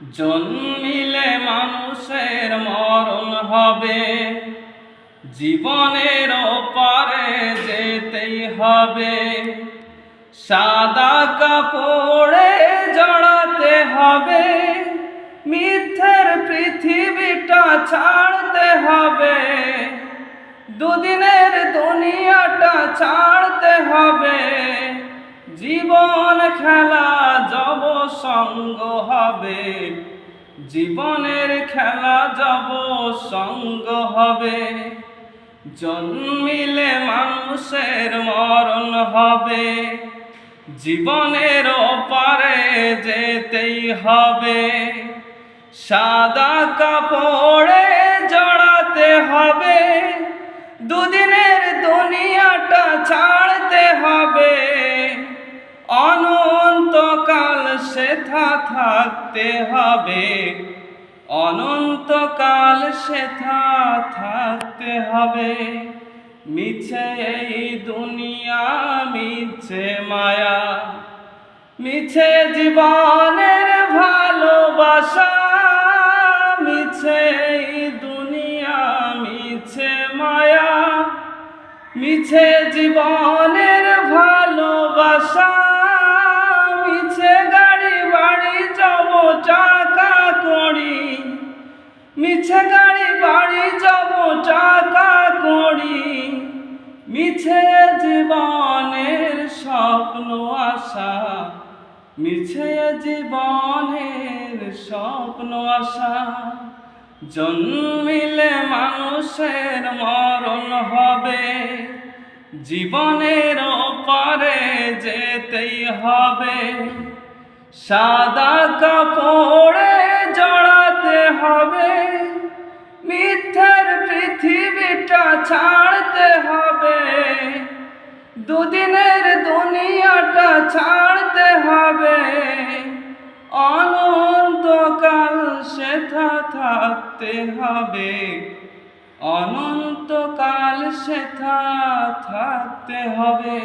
জন্মিলে মানুষের মরণ হবে, জীবনের পারে যেতেই হবে। সাদা কাপড়ে জড়াতে হবে, মিথ্যের পৃথিবীটা ছাড়তে হবে, দুদিনের দুনিয়াটা ছাড়তে হবে। জীবন খেলা সঙ্গ হবে। জীবনের খেলা জব সঙ্গ হবে। জন্মিলে মানুষের মরণ হবে। জীবনের ওপারে যেতেই হবে। সাদা কাপড়ে জড়াতে হবে। দুদিনের দুনিয়াটা ছাড়তে হবে। সেথা থাকতে হবে। অনন্তকাল সেথা থাকতে হবে। মিছে এই দুনিয়া, মিছে মায়া। মিছে জীবনের ভালোবাসা। মিছে এই দুনিয়া, মিছে মায়া। মিছে জীবনের ভালোবাসা। মিছে গাড়ি বাড়ি যাব টাকা করি। মিছে জীবনের স্বপ্ন, আশা। মিছে জীবনের স্বপ্ন, আশা। জন্মিলে মানুষের মরণ হবে। জীবনের পারে যেতেই হবে। সাদা ছাড়তে হবে। দুদিনের দুনিয়াটা ছাড়তে হবে। অনন্তকাল সেথা থাকতে হবে। অনন্তকাল সেথা থাকতে হবে।